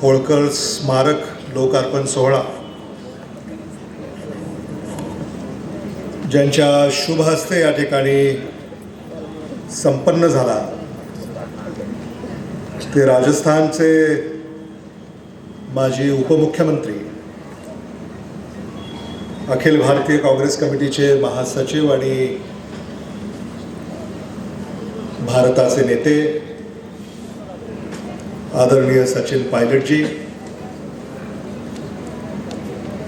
होळकर स्मारक लोकार्पण सोहळा. ज्यांच्या शुभ हस्ते या ठिकाणी संपन्न झाला. ते राजस्थानचे माजी उपमुख्यमंत्री अखिल भारतीय काँग्रेस कमिटीचे महासचिव आणि भारताचे नेते आदरणीय सचिन पायलटजी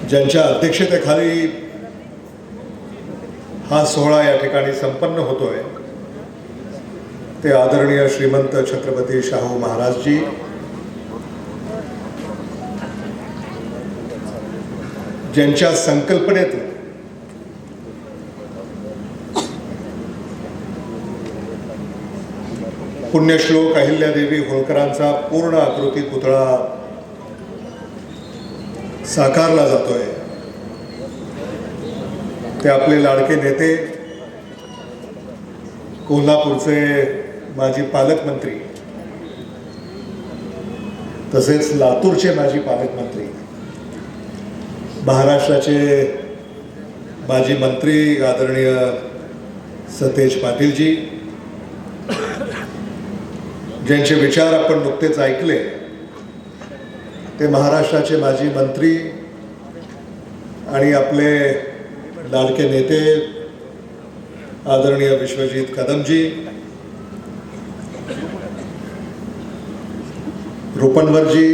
ज्यांच्या अध्यक्षतेखाली हा सोहळा या ठिकाणी संपन्न होतोय ते आदरणीय श्रीमंत छत्रपती शाहू महाराजजी ज्यांच्या संकल्पनेतून पुण्यश्लोक अहिल्यादेवी होळकरांचा पूर्ण आकृती पुतळा साकारला जातोय. ते आपले लाडके नेते कोल्हापूरचे माजी पालकमंत्री तसेच लातूरचे माजी पालकमंत्री महाराष्ट्राचे माजी मंत्री आदरणीय सतेज पाटीलजी ज्यांचे विचार आपण नुकतेच ऐकले ते महाराष्ट्राचे माजी मंत्री आणि आपले लाडके नेते आदरणीय विश्वजित कदमजी रुपणवरजी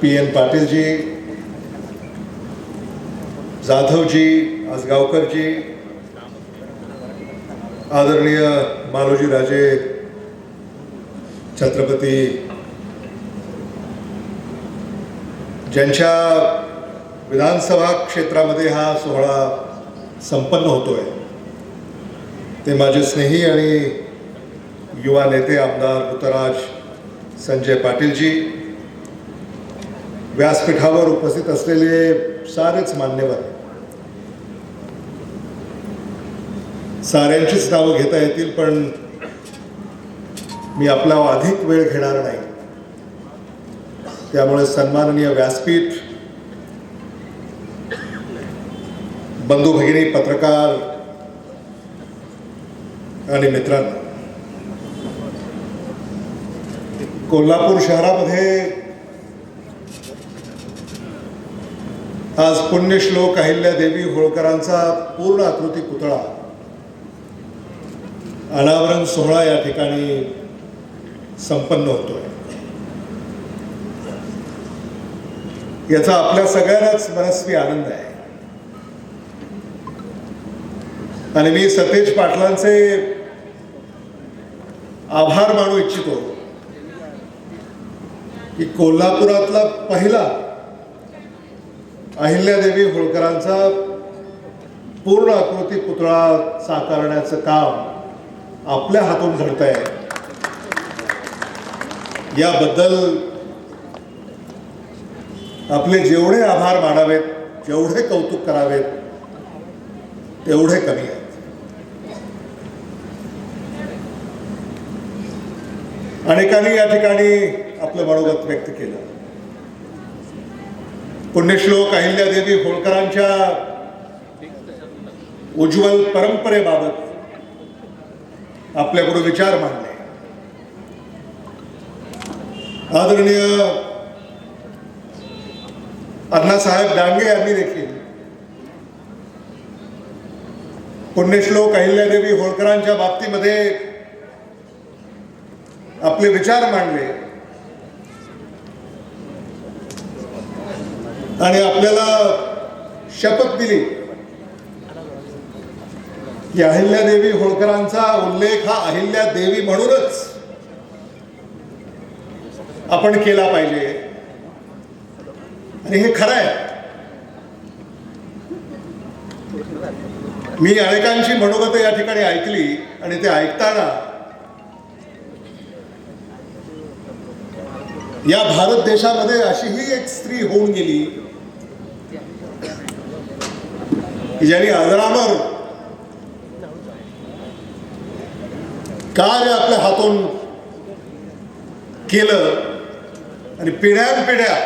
पी एन पाटीलजी जाधवजी आजगावकरजी आदरणीय मालोजी राजे छत्रपती ज्यांच्या विधानसभा क्षेत्रामध्ये हा सोहळा संपन्न होतोय ते माझे स्नेही आणि युवा नेते आमदार ऋतराज संजय पाटीलजी व्यासपीठावर उपस्थित असलेले सारेच मान्यवर साऱ्यांचीच नावं घेता येतील पण मी आपला अधिक वेळ घेणार नाही. त्यामुळे सन्माननीय व्यासपीठ बंधू भगिनी पत्रकार आणि मित्रांनो कोल्हापूर शहरामध्ये आज पुण्यश्लोक अहिल्यादेवी होळकरांचा पूर्ण आकृती पुतळा अनावरण सोहळा या ठिकाणी संपन्न होतोय. याचा आपल्या सगळ्यांनाच मनस्वी आनंद आहे. आणि मी सतेज पाटलांचे आभार मानू इच्छितो की कोल्हापुरातला पहिला अहिल्यादेवी होळकरांचा पूर्ण आकृती पुतळा साकारण्याचं काम आपल्या हातून घडत आहे याबद्दल आपले जेवढे आभार मानावेत जेवढे कौतुक करावेत तेवढे कमी आहेत. अनेकांनी या ठिकाणी आपलं मनोगत व्यक्त केलं. पुण्यश्लोक अहिल्यादेवी होळकरांच्या उज्ज्वल परंपरेबाबत आपल्याकडून विचार मांडले. आदरणीय अण्णासाहेब डांगे यांनी देखील पुण्यश्लोक अहिल्यादेवी होळकरांच्या बाबतीमध्ये आपले विचार मांडले. आणि आपल्याला शपथ दिली. की अहिल्यादेवी होळकरांचा उल्लेख हा अहिल्यादेवी म्हणूनच आपण केला पाहिजे. आणि हे खरं आहे. मी अनेकांची मनोगत या ठिकाणी ऐकली आणि ते ऐकताना या भारत देशामध्ये अशी ही एक स्त्री होऊन गेली की ज्यांनी अजरामर कार्य आपल्या हातून केलं. आणि पिढ्यानपिढ्या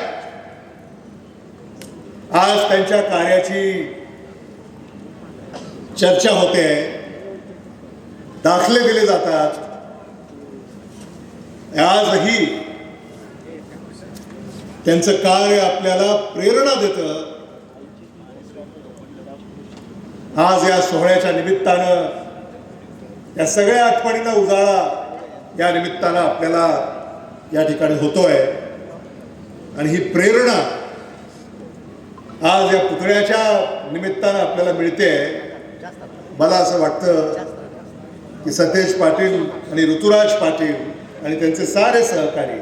आज त्यांच्या कार्याची चर्चा होते. दाखले दिले जातात. आजही त्यांचं कार्य आपल्याला प्रेरणा देतं. आज या सोहळ्याच्या निमित्तानं या सगळ्या आठवणींना उजाळा या निमित्तानं आपल्याला या ठिकाणी होतोय. आणि ही प्रेरणा आज या पुतळ्याच्या निमित्तानं आपल्याला मिळते. मला असं वाटतं की सतेज पाटील आणि ऋतुराज पाटील आणि त्यांचे सारे सहकारी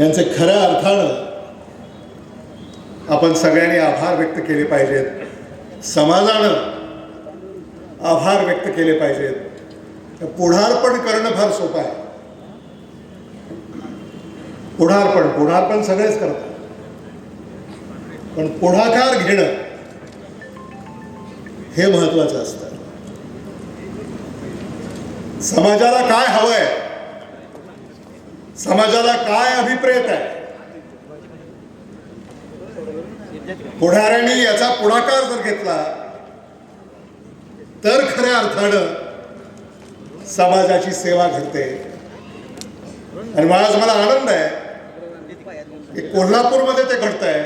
यांचे खऱ्या अर्थानं आपण सगळ्यांनी आभार व्यक्त केले पाहिजेत. समाजानं आभार व्यक्त केले पाहिजेत. पुढारपण करणं फार सोपं आहे. पुढारपण पुढारपण सगळेच करतात. पण पुढाकार घेणं हे महत्वाचं असतं. समाजाला काय हवंय? समाजाला काय अभिप्रेत आहे? पुढाऱ्यांनी याचा पुढाकार जर घेतला तर खऱ्या अर्थानं समाजाची सेवा घडते. आणि आज मला आनंद आहे की कोल्हापूरमध्ये ते घडत आहे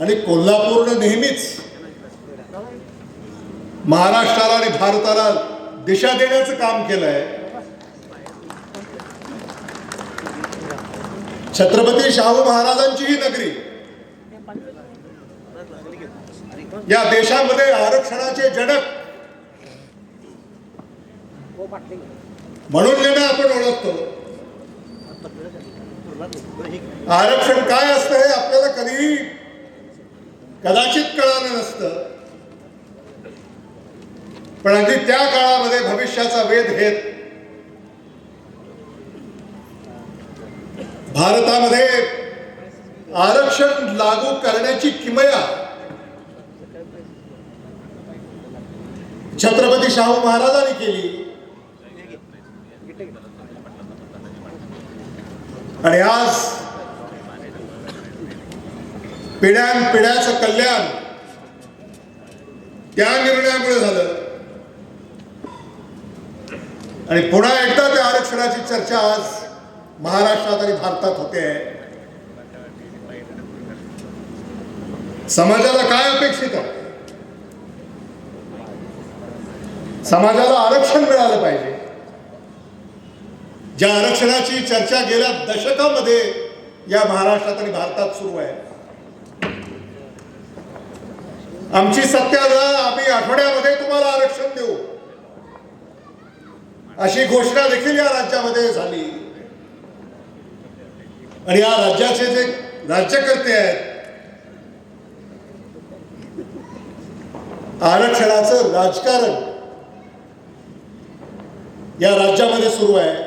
आणि कोल्हापूरनं नेहमीच महाराष्ट्राला आणि भारताला दिशा देण्याचं काम केलंय. छत्रपती शाहू महाराजांची ही नगरी. या देशामध्ये आरक्षणाचे जनक. म्हणून ज्यांना आपण ओळखतो. आरक्षण काय असतं हे आपल्याला कधीही कदाचित कळालं नसतं. पण अगदी त्या काळामध्ये भविष्याचा वेध घेत भारतामध्ये आरक्षण लागू करण्याची किमया छत्रपती शाहू महाराजांनी केली. आणि आज पिढ्यान पिढ्याचं कल्याण त्या निर्णयामुळे झालं. आणि पुन्हा एकदा त्या आरक्षणाची चर्चा आज महाराष्ट्रात आणि भारतात होते. समाजाला काय अपेक्षित आहे? समाजाला आरक्षण मिळालं पाहिजे. ज्या आरक्षणाची चर्चा गेल्या दशकामध्ये या महाराष्ट्रात आणि भारतात सुरू आहे. आमची सत्ता आम्ही आठवड्यामध्ये तुम्हाला आरक्षण देऊ. अशी घोषणा देखील या राज्यामध्ये झाली. आणि या राज्याचे जे राज्यकर्ते आहेत आरक्षणाचं राजकारण या राज्यामध्ये सुरू आहे.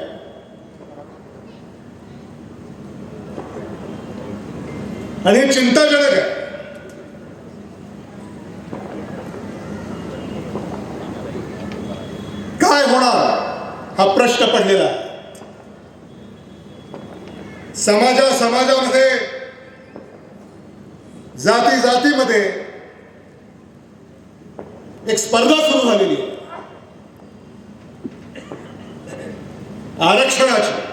आणि हे चिंताजनक आहे. काय होणार? हा प्रश्न पडलेला समाजा समाजामध्ये जाती जातीमध्ये एक स्पर्धा सुरू झालेली आरक्षणाची.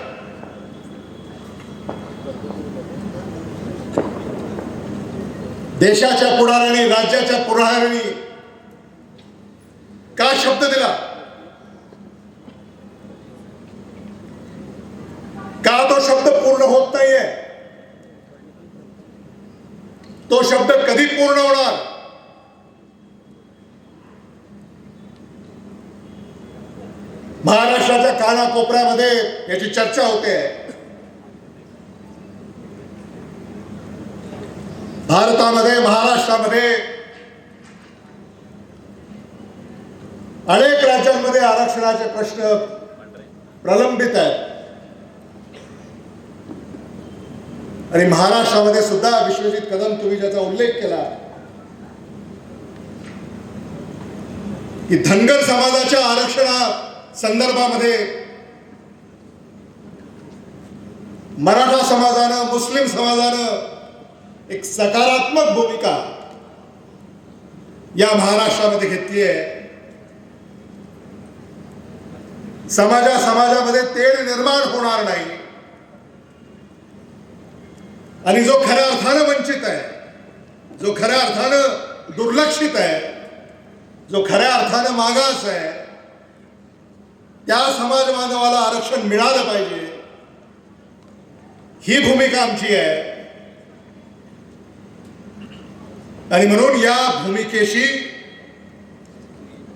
देशाच्या पुढाऱ्याने राज्याच्या पुढाऱ्याने. का शब्द दिला? का तो शब्द पूर्ण होत नाहीये? तो शब्द कधी पूर्ण होणार? महाराष्ट्राच्या कानाकोपऱ्यामध्ये याची चर्चा होते भारतामध्ये महाराष्ट्रामध्ये अनेक राज्यांमध्ये आरक्षणाचे प्रश्न प्रलंबित आहेत. आणि महाराष्ट्रामध्ये सुद्धा विश्वजित कदम तुम्ही ज्याचा उल्लेख केला की धनगर समाजाच्या आरक्षणा संदर्भामध्ये मराठा समाजानं मुस्लिम समाजानं एक सकारात्मक भूमिका या महाराष्ट्रामध्ये घेतली आहे. समाजा समाजामध्ये तेढ निर्माण होणार नाही. आणि जो खऱ्या अर्थानं वंचित आहे जो खऱ्या अर्थानं दुर्लक्षित आहे जो खऱ्या अर्थानं मागास आहे त्या समाज बांधवाला आरक्षण मिळालं पाहिजे. ही भूमिका आमची आहे. आणि म्हणून या भूमिकेशी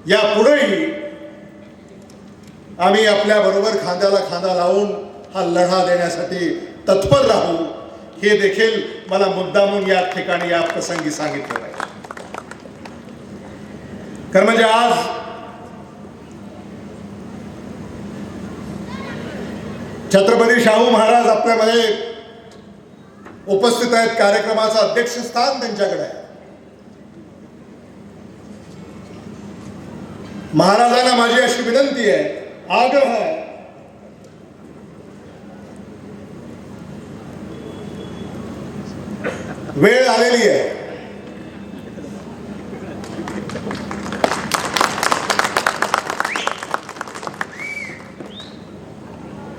या पुढेही आम्ही आपल्या बरोबर खांद्याला खांदा लावून हा लढा देण्यासाठी तत्पर राहू हे देखील मला मुद्दामून या ठिकाणी या प्रसंगी सांगितलं पाहिजे. कारण म्हणजे आज छत्रपती शाहू महाराज आपल्यामध्ये उपस्थित आहेत कार्यक्रमाचं अध्यक्षस्थान त्यांच्याकडे आहे. महाराजांना माझी अशी विनंती आहे आग्रह आहे. वेळ आलेली आहे.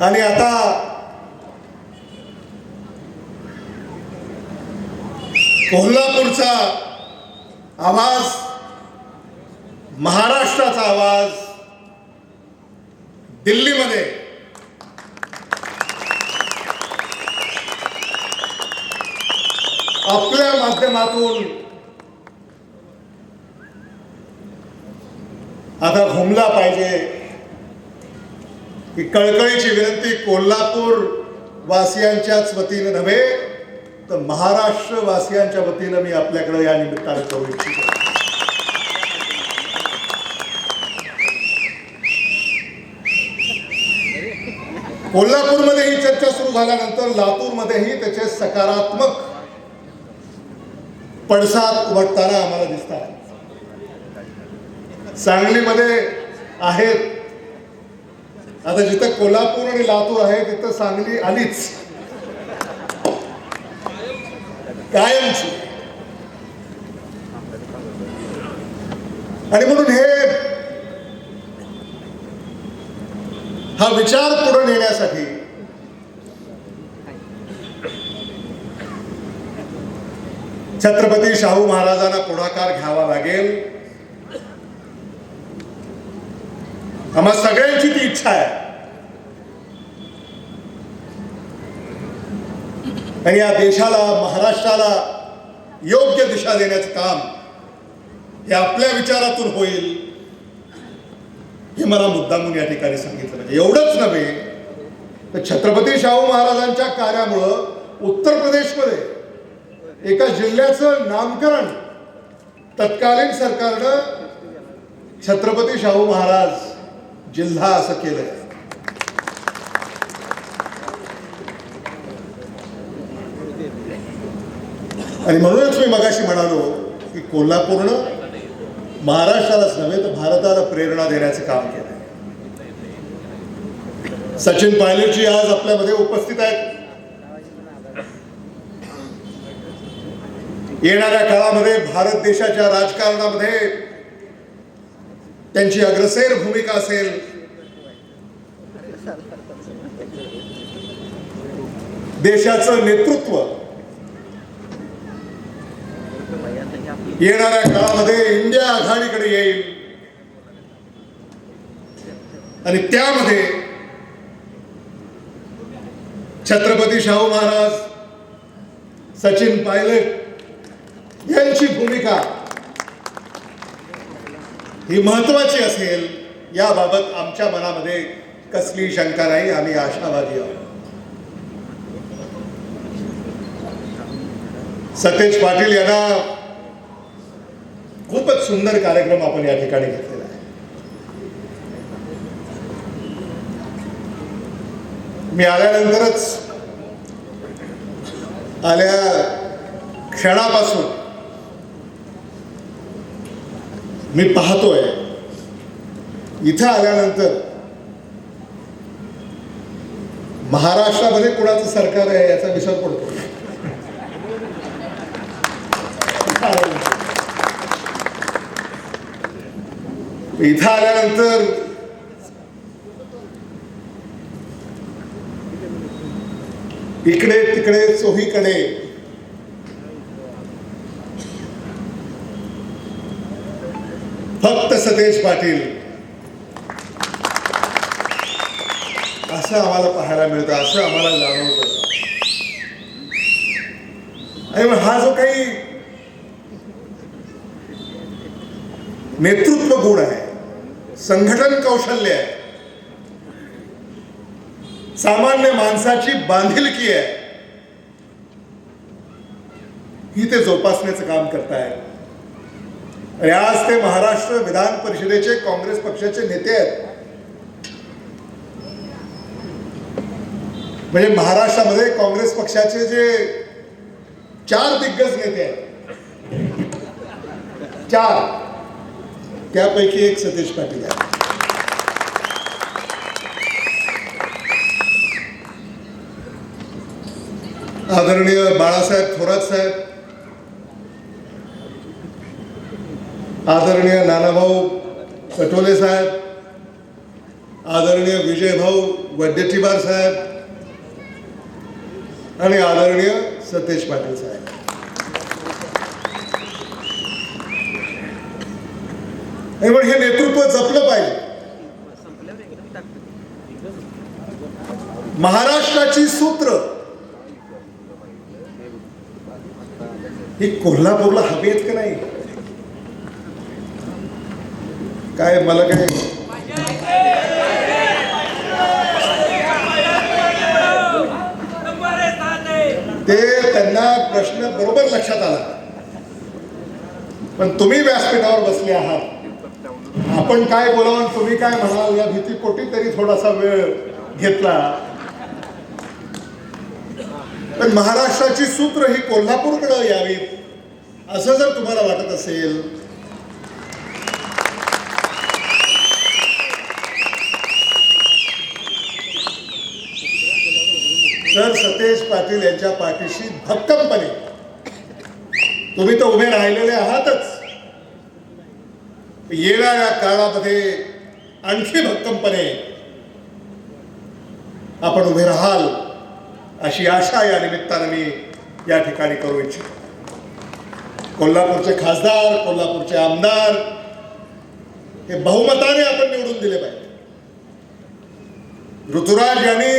आणि आता कोल्हापूरचा आवाज महाराष्ट्राचा आवाज दिल्लीमध्ये. आपल्या माध्यमातून आता घुमला पाहिजे. ही कळकळीची विनंती कोल्हापूर वासियांच्याच वतीनं नव्हे तर महाराष्ट्र वासियांच्या वतीनं मी आपल्याकडे या निमित्ताने करू इच्छितो. कोल्हापूरमध्ये ही चर्चा सुरू झाल्यानंतर लातूरमध्येही त्याचे सकारात्मक पडसाद उमटताना आम्हाला दिसतात सांगलीमध्ये आहेत. आता जिथं कोल्हापूर आणि लातूर आहे तिथं सांगली आलीच. कायमची. आणि म्हणून हे हा विचार पुढे नेण्यासाठी. छत्रपती शाहू महाराजांना पुढाकार घ्यावा लागेल. आम्हा सगळ्यांची ती इच्छा आहे. आणि या देशाला महाराष्ट्राला योग्य दिशा देण्याचं काम हे आपल्या विचारातून होईल. हे मला मुद्दामून या ठिकाणी सांगितलं पाहिजे. एवढंच नव्हे तर छत्रपती शाहू महाराजांच्या कार्यामुळं उत्तर प्रदेशमध्ये एका जिल्ह्याचं नामकरण तत्कालीन सरकारनं छत्रपती शाहू महाराज जिल्हा असं केलंय. आणि म्हणूनच मी मगाशी म्हणालो की कोल्हापूरनं महाराष्ट्रालाच नव्हे तर भारताला प्रेरणा देण्याचं काम केलं सचिन पायलटजी आज आपल्यामध्ये उपस्थित आहेत. येणाऱ्या काळामध्ये भारत देशाच्या राजकारणामध्ये त्यांची अग्रसेर भूमिका असेल. देशाचं नेतृत्व येणाऱ्या काळामध्ये इंडिया आघाडीकडे येईल. आणि त्यामध्ये छत्रपती शाहू महाराज सचिन पायलट यांची भूमिका ही महत्वाची असेल याबाबत आमच्या मनामध्ये कसली शंका नाही आम्ही आशावादी आहोत. सतेज पाटील यांना सुंदर कार्यक्रम आपण या ठिकाणी घेतलेला आहे. मी आल्यानंतरच आल्या क्षणापासून मी पाहतोय. इथं आल्यानंतर महाराष्ट्रामध्ये कुणाचं सरकार आहे याचा विसर पडतो. इथं आल्यानंतर इकडे तिकडे चोहीकडे फक्त सतेज पाटील. असं आम्हाला पाहायला मिळतं असं आम्हाला जाणवतं. आणि मग हा जो काही नेतृत्व गुण आहे संघटन कौशल्य आहे. सामान्य माणसाची बांधिलकी आहे. ही ते जोपासण्याचं काम करतायत. आणि आज ते महाराष्ट्र विधान परिषदेचे काँग्रेस पक्षाचे नेते आहेत. म्हणजे महाराष्ट्रामध्ये काँग्रेस पक्षाचे जे चार दिग्गज नेते आहेत. चार. त्यापैकी एक सतीश पाटील आहे आदरणीय बाळासाहेब थोरात साहेब आदरणीय नानाभाऊ पटोले साहेब आदरणीय विजयभाऊ वड्डेट्टीवार साहेब आणि आदरणीय सतेज पाटील साहेब. नाही पण हे नेतृत्व जपलं पाहिजे. महाराष्ट्राची सूत्र. ही कोल्हापूरला हवी आहेत का नाही? काय मला काय? ते त्यांना प्रश्न बरोबर लक्षात आला. पण तुम्ही व्यासपीठावर बसले आहात. आपण काय बोलावं तुम्ही काय म्हणाल या भीतीपोटी तरी थोडासा वेळ घेतला. पण महाराष्ट्राची सूत्र ही कोल्हापूरकडे यावीत असं जर तुम्हाला वाटत असेल. तर सतेज पाटील यांच्या पाठीशी भक्कमपणे तुम्ही तर उभे राहिलेले आहातच. येणाऱ्या काळामध्ये आणखी भक्कमपणे आपण उभे राहाल अशी आशा या निमित्तानं मी या ठिकाणी करू इच्छितो. कोल्हापूरचे खासदार कोल्हापूरचे आमदार हे बहुमताने आपण निवडून दिले पाहिजे. ऋतुराज यांनी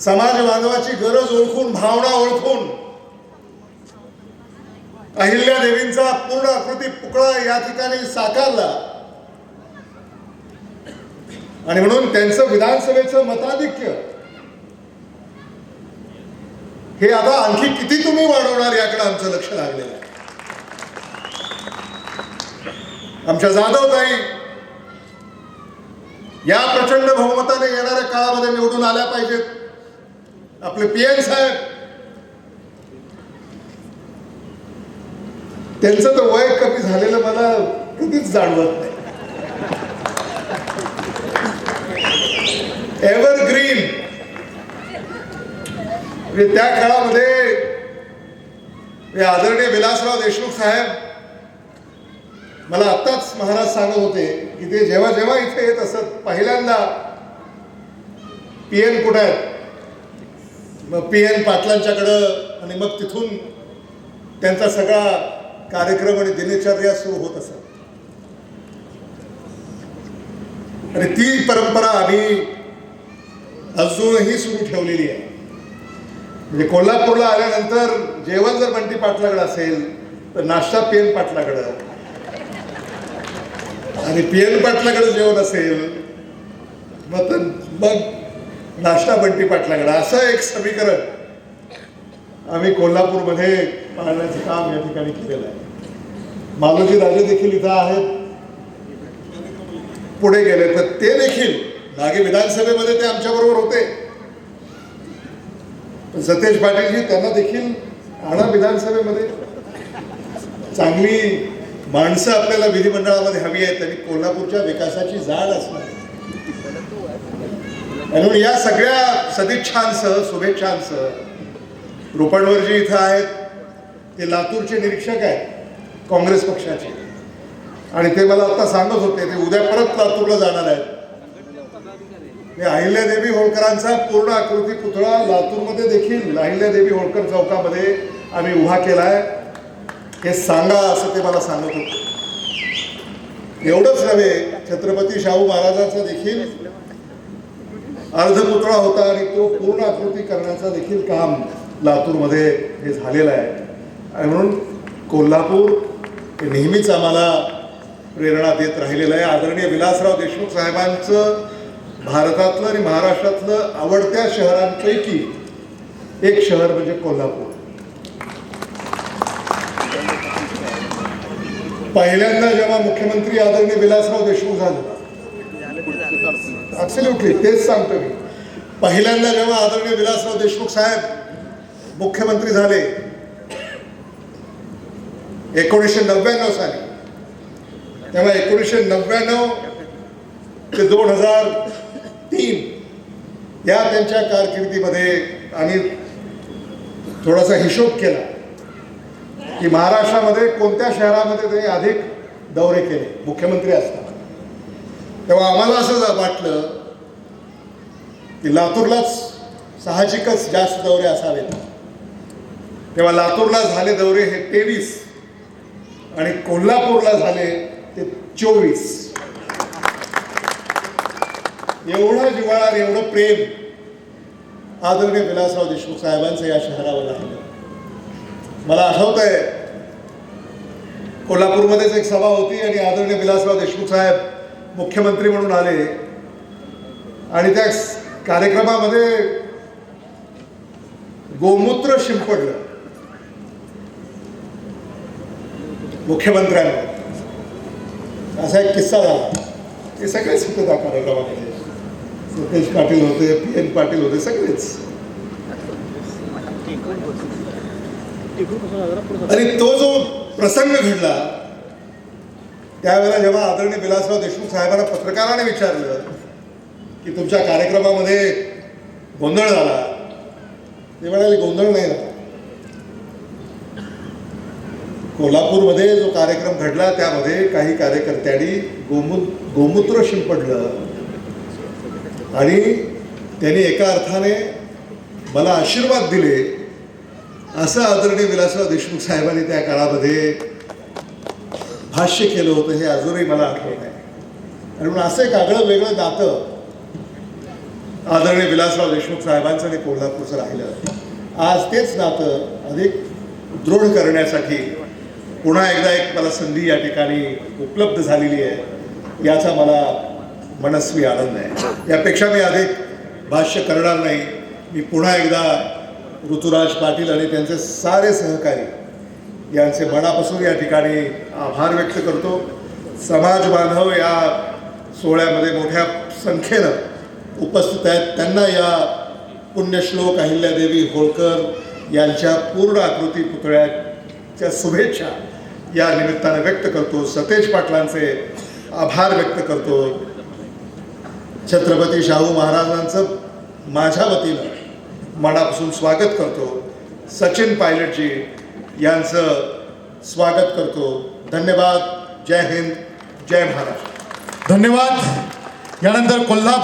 समाज बांधवाची गरज ओळखून भावना ओळखून अहिल्या देवींचा पूर्ण आकृती पुकळा या ठिकाणी साकारला. आणि म्हणून त्यांचं विधानसभेचं मताधिक्य. हे आता आणखी किती तुम्ही वाढवणार याकडे आमचं लक्ष लागलेलं आहे. आमच्या जाधवताई या प्रचंड बहुमताने येणाऱ्या काळामध्ये निवडून आल्या पाहिजेत. आपले पी एन साहेब त्यांचं तर वय कमी झालेलं मला कधीच जाणवत नाही. एव्हरग्रीन म्हणजे त्या काळामध्ये आदरणीय विलासराव देशमुख साहेब मला आत्ताच महाराज सांगत होते की ते जेव्हा जेव्हा इथे येत असत पहिल्यांदा पी एन कुठे मग पी एन पाटलांच्याकडं आणि मग तिथून त्यांचा सगळा कार्यक्रम आणि दिनचर्या सुरू होत असत. आणि ती परंपरा आम्ही अजूनही सुरू ठेवलेली आहे. म्हणजे कोल्हापूरला आल्यानंतर जेवण जर बंटी पाटलाकडे असेल तर नाश्ता पी एन पाटलाकडं. आणि पी एन पाटलाकडे जेवण असेल मग तर मग नाश्ता बंटी पाटलाकडे. असं एक समीकरण आम्ही कोल्हापूरमध्ये पाळण्याचं काम या ठिकाणी केलेलं आहे. मालोजी राजे देखील इथं आहेत. पुढे गेले तर ते देखील मागे विधानसभेमध्ये ते आमच्याबरोबर होते. पण सतेज पाटीलजी त्यांना देखील आणा विधानसभेमध्ये. चांगली माणसं आपल्याला विधिमंडळामध्ये हवी आहेत आणि कोल्हापूरच्या विकासाची जाण असणार. म्हणून या सगळ्या सदिच्छांसह शुभेच्छांसह रुपणवरजी इथं आहेत. ते लातूरचे निरीक्षक आहेत. काँग्रेस पक्षाचे. आणि ते मला आता सांगत होते ते उद्या परत लातूरला जाणार आहेत. ते अहिल्यादेवी होळकरांचा पूर्ण आकृती पुतळा लातूरमध्ये देखील अहिल्यादेवी होळकर चौकामध्ये आम्ही उभा केला आहे हे सांगा असं ते मला सांगत होते. एवढंच नव्हे छत्रपती शाहू महाराजांचा देखील अर्धपुतळा होता आणि तो पूर्ण आकृती करण्याचा देखील काम लातूरमध्ये हे झालेलं आहे. आणि म्हणून कोल्हापूर हे नेहमीच आम्हाला प्रेरणा देत राहिलेलं आहे. आदरणीय विलासराव देशमुख साहेबांचं भारतातलं आणि महाराष्ट्रातलं आवडत्या शहरांपैकी एक शहर म्हणजे कोल्हापूर. पहिल्यांदा जेव्हा मुख्यमंत्री आदरणीय विलासराव देशमुख झाले ऍब्सल्युटली तेच सांगतो मी. पहिल्यांदा जेव्हा आदरणीय विलासराव देशमुख साहेब मुख्यमंत्री झाले एकोणीसशे नव्याण्णव साली. तेव्हा एकोणीसशे नव्याण्णव ते दोन हजार तीन या त्यांच्या कारकिर्दीमध्ये आम्ही थोडासा हिशोब केला की महाराष्ट्रामध्ये कोणत्या शहरामध्ये त्यांनी अधिक दौरे केले मुख्यमंत्री असताना. तेव्हा आम्हाला असं वाटलं की लातूरलाच साहजिकच जास्त दौरे असावेत. तेव्हा लातूरला झाले दौरे हे तेवीस. आणि कोल्हापूरला झाले ते चोवीस. एवढं जिव्हाळा एवढं प्रेम आदरणीय विलासराव देशमुख साहेबांचं या शहरावर राहिलं. मला आठवत आहे कोल्हापूरमध्येच एक सभा होती आणि आदरणीय विलासराव देशमुख साहेब मुख्यमंत्री म्हणून आले. आणि त्या कार्यक्रमामध्ये गोमूत्र शिंपडलं. मुख्यमंत्र्यांवर. असा एक किस्सा झाला. ते सगळेच होते त्या कार्यक्रमामध्ये सतेज पाटील होते पी एन पाटील होते सगळेच. आणि तो जो प्रसंग घडला त्यावेळेला जेव्हा आदरणीय विलासराव देशमुख साहेबांना पत्रकाराने विचारलं की तुमच्या कार्यक्रमामध्ये गोंधळ झाला. ते म्हणाले गोंधळ नाही झाला. कोल्हापूरमध्ये जो कार्यक्रम घडला त्यामध्ये काही कार्यकर्त्यांनी गोमू गोमूत्र शिंपडलं. आणि त्यांनी एका अर्थाने मला आशीर्वाद दिले. असं आदरणीय विलासराव देशमुख साहेबांनी त्या काळामध्ये भाष्य केलं होतं हे अजूनही मला आठवत आहे. आणि म्हणून असं एक आगळं वेगळं नातं आदरणीय विलासराव देशमुख साहेबांचं आणि कोल्हापूरचं राहिलं. आज तेच नातं अधिक दृढ करण्यासाठी पुन्हा एकदा एक मला संधी या ठिकाणी उपलब्ध झालेली आहे. याचा मला मनस्वी आनंद आहे. यापेक्षा मी अधिक भाष्य करणार नाही. मी पुन्हा एकदा ऋतुराज पाटील आणि त्यांचे सारे सहकारी यांचे मनापासून या ठिकाणी आभार व्यक्त करतो. समाज बांधव या सोहळ्यामध्ये मोठ्या संख्येनं उपस्थित आहेत. त्यांना या पुण्यश्लोक अहिल्यादेवी होळकर यांच्या पूर्ण आकृती पुतळ्याच्या शुभेच्छा या निमित्तानं व्यक्त करतो. सतेज पाटलांचे आभार व्यक्त करतो. छत्रपती शाहू महाराजांचं माझ्या वतीनं मनापासून स्वागत करतो. सचिन पायलटजी यांचं स्वागत करतो. धन्यवाद. जय हिंद. जय महाराष्ट्र. धन्यवाद. यानंतर कोल्हापूर